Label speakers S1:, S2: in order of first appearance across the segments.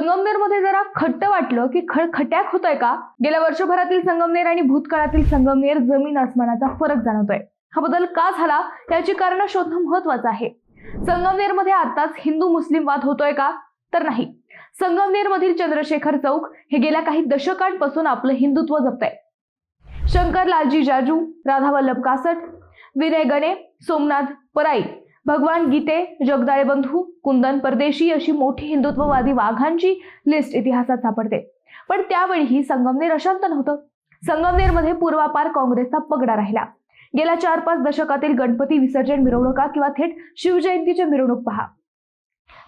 S1: संगमनेरमध्ये जरा खट्ट वाटलं की खटखट्याक होतोय का? गेल्या वर्षभरातील संगमनेर आणि भूतकाळातील संगमनेर जमीन आसमानाचा फरक जाणवतोय. हा बदल का झाला? याची कारण शोधणं महत्वाचं आहे. संगमनेरमध्ये आताच हिंदू मुस्लिम वाद होतोय का? तर नाही. संगमनेरमधील चंद्रशेखर चौक हे गेल्या काही दशकांपासून आपलं हिंदुत्व जपतंय. शंकर लालजी जाजू राधा वल्लभ कासट विनय गणे सोमनाथ पराई भगवान गीते जगदाळे बंधू कुंदन परदेशी अशी मोठी हिंदुत्ववादी वाघांची लिस्ट इतिहासात सापडते. पण त्यावेळीही संगमनेर अशांत नव्हतं. संगमनेरमध्ये पूर्वापार काँग्रेसचा पगडा राहिला. गेल्या चार पाच दशकातील गणपती विसर्जन मिरवणुका किंवा थेट शिवजयंतीची मिरवणूक पहा.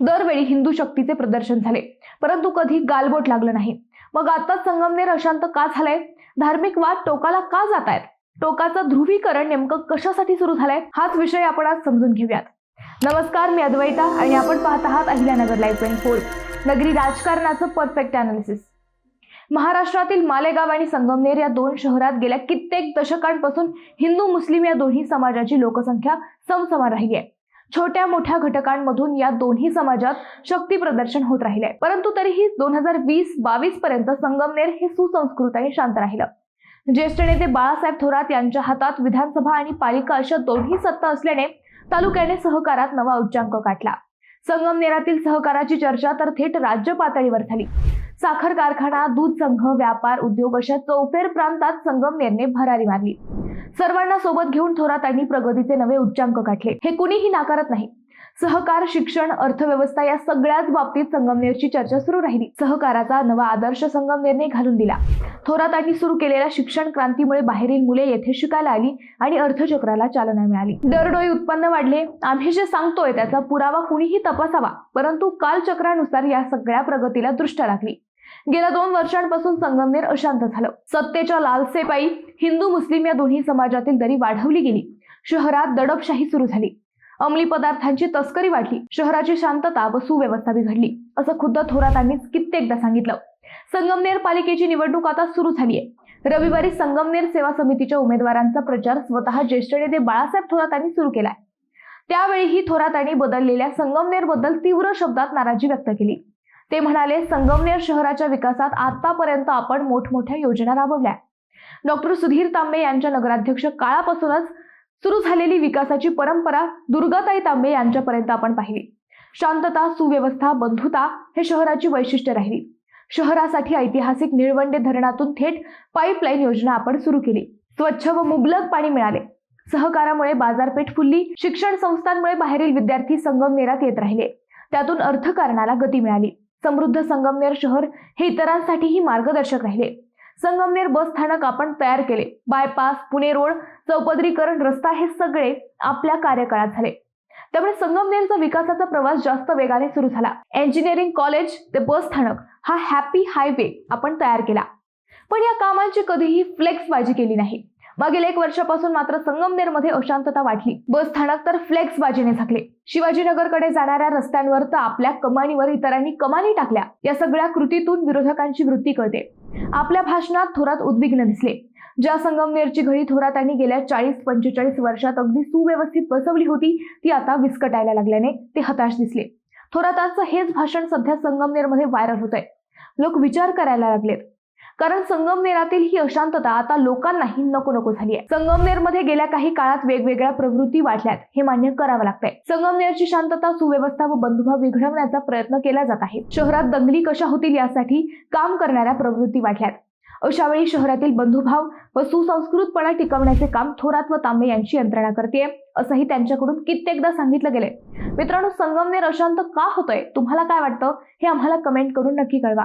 S1: दरवेळी हिंदू शक्तीचे प्रदर्शन झाले. परंतु कधी गालबोट लागलं नाही. मग आताच संगमनेर अशांत का झालंय? धार्मिक वाद टोकाला का जात आहेत टोकाचं ध्रुवीकरण नेमकं कशासाठी सुरू झालंय हाच विषय आपण आज समजून घेऊयात. नमस्कार मी अद्वैता आणि आपण पाहत आहात अहिल्यानगर लाईव्ह ट्वेंटी फोर नगरी राजकारणाचं परफेक्ट अनालिसिस महाराष्ट्रातील मालेगाव आणि संगमनेर या दोन शहरात गेल्या कित्येक दशकांपासून हिंदू मुस्लिम या दोन्ही समाजाची लोकसंख्या समसमान राहिली आहे छोट्या मोठ्या घटकांमधून या दोन्ही समाजात शक्ती प्रदर्शन होत राहिले परंतु तरीही दोन हजार वीस बावीस पर्यंत संगमनेर हे सुसंस्कृत आणि शांत राहिलं. ज्येष्ठ नेते बाळासाहेब थोरात यांच्या हातात विधानसभा आणि पालिका अशा दोन्ही सत्ता असल्याने तालुक्याने सहकारात नवा उच्चांक गाठला. संगमनेरातील सहकाराची चर्चा तर थेट राज्य पातळीवर झाली. साखर कारखाना दूध संघ व्यापार उद्योग अशा चौफेर प्रांतात संगमनेरने भरारी मारली. सर्वांना सोबत घेऊन थोरात थोरातांनी प्रगतीचे नवे उच्चांक गाठले. हे कुणीही नाकारत नाही. सहकार शिक्षण अर्थव्यवस्था या सगळ्याच बाबतीत संगमनेरची चर्चा सुरू राहिली. सहकाराचा नवा आदर्श संगमनेरने घालून दिला. थोरातांनी सुरू केलेल्या शिक्षण क्रांतीमुळे बाहेरील मुले येथे शिकायला आली आणि अर्थचक्राला चालना मिळाली. दरडोई उत्पन्न वाढले. आम्ही जे सांगतोय त्याचा पुरावा कुणीही तपासावा परंतु कालचक्रानुसार या सगळ्या प्रगतीला दृष्ट लागली. गेल्या दोन वर्षांपासून संगमनेर अशांत झालं. सत्तेच्या लालसेपायी हिंदू मुस्लिम या दोन्ही समाजातील दरी वाढवली गेली. शहरात दडपशाही सुरू झाली. अंमली पदार्थांची तस्करी वाढली. शहराची शांतता व सुव्यवस्था बिघडली. असं खुद्द थोरातांनीच कित्येकदा सांगितलं. संगमनेर पालिकेची निवडणूक आता सुरू झाली आहे रविवारी संगमनेर सेवा समितीच्या उमेदवारांचा प्रचार स्वतः ज्येष्ठ नेते बाळासाहेब थोरातांनी सुरू केलाय. त्यावेळीही थोरातांनी बदललेल्या संगमनेरबद्दल तीव्र शब्दात नाराजी व्यक्त केली. ते म्हणाले संगमनेर शहराच्या विकासात आतापर्यंत आपण मोठमोठ्या योजना राबवल्या. डॉक्टर सुधीर तांबे यांच्या नगराध्यक्ष काळापासूनच सुरू झालेली विकासाची परंपरा दुर्गाताई तांबे यांच्यापर्यंत आपण पाहिली. शांतता सुव्यवस्था बंधुता हे शहराची वैशिष्ट्य राहिली. शहरासाठी ऐतिहासिक निळवंडे धरणातून थेट पाईपलाईन योजना आपण सुरू केली. स्वच्छ व मुबलक पाणी मिळाले. सहकारामुळे बाजारपेठ फुलली. शिक्षण संस्थांमुळे बाहेरील विद्यार्थी संगमनेरात येत राहिले. त्यातून अर्थकारणाला गती मिळाली. समृद्ध संगमनेर शहर हे इतरांसाठीही मार्गदर्शक राहिले. संगमनेर बस स्थानक आपण तयार केले. बायपास पुणे रोड चौपदरीकरण रस्ता हे सगळे आपल्या कार्यकाळात झाले. त्यामुळे संगमनेरचा विकासाचा प्रवास जास्त वेगाने सुरू झाला. इंजिनिअरिंग कॉलेज ते बस स्थानक हा हॅपी हायवे आपण तयार केला. पण या कामांची कधीही फ्लेक्सबाजी केली नाही. मागील एक वर्षापासून मात्र संगमनेरमध्ये अशांतता वाढली. बस स्थानक तर फ्लेक्स बाजीने झाकले. शिवाजीनगरकडे जाणाऱ्या रस्त्यांवर तर आपल्या कमानीवर इतरांनी कमानी टाकल्या. या सगळ्या कृतीतून विरोधकांची वृत्ती कळते. आपल्या भाषणात थोरात उद्विग्न दिसले. ज्या संगमनेरची घडी थोरातांनी गेल्या चाळीस पंचेचाळीस वर्षात अगदी सुव्यवस्थित बसवली होती ती आता विस्कटायला लागल्याने ते हताश दिसले. थोरातांचं हेच भाषण सध्या संगमनेरमध्ये व्हायरल होत आहे लोक विचार करायला लागलेत. कारण संगमनेरातील ही अशांतता आता लोकांनाही नको नको झाली आहे संगमनेरमध्ये गेल्या काही काळात वेगवेगळ्या प्रवृत्ती वाढल्यात हे मान्य करावं लागतंय. संगमनेरची शांतता सुव्यवस्था व बंधुभाव बिघडवण्याचा प्रयत्न केला जात आहे. शहरात दंगली कशा होतील यासाठी काम करणाऱ्या प्रवृत्ती वाढल्यात. अशा वेळी शहरातील बंधुभाव व सुसंस्कृतपणा टिकवण्याचे काम थोरात व तांबे यांची यंत्रणा करते असंही त्यांच्याकडून कित्येकदा सांगितलं गेलंय. मित्रांनो संगमनेर अशांत का होतोय? तुम्हाला काय वाटतं? हे आम्हाला कमेंट करून नक्की कळवा.